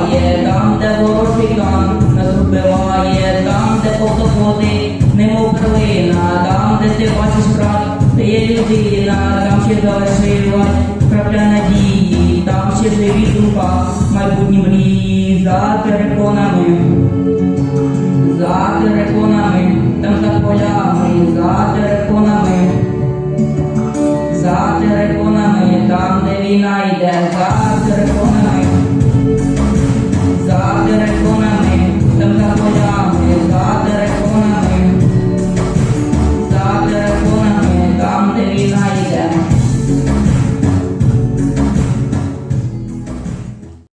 вбиває, там, де ворожий кан, нас вбиває, там, де повтоходи, немов перлина, там, де ти бачиш прав, де є людина, там ще залишила крапля надії, там ще живі духа, майбутні мрії, за переконами, за переконами, там за полями, за переконами, за переконами, там, де війна йде, за переконами.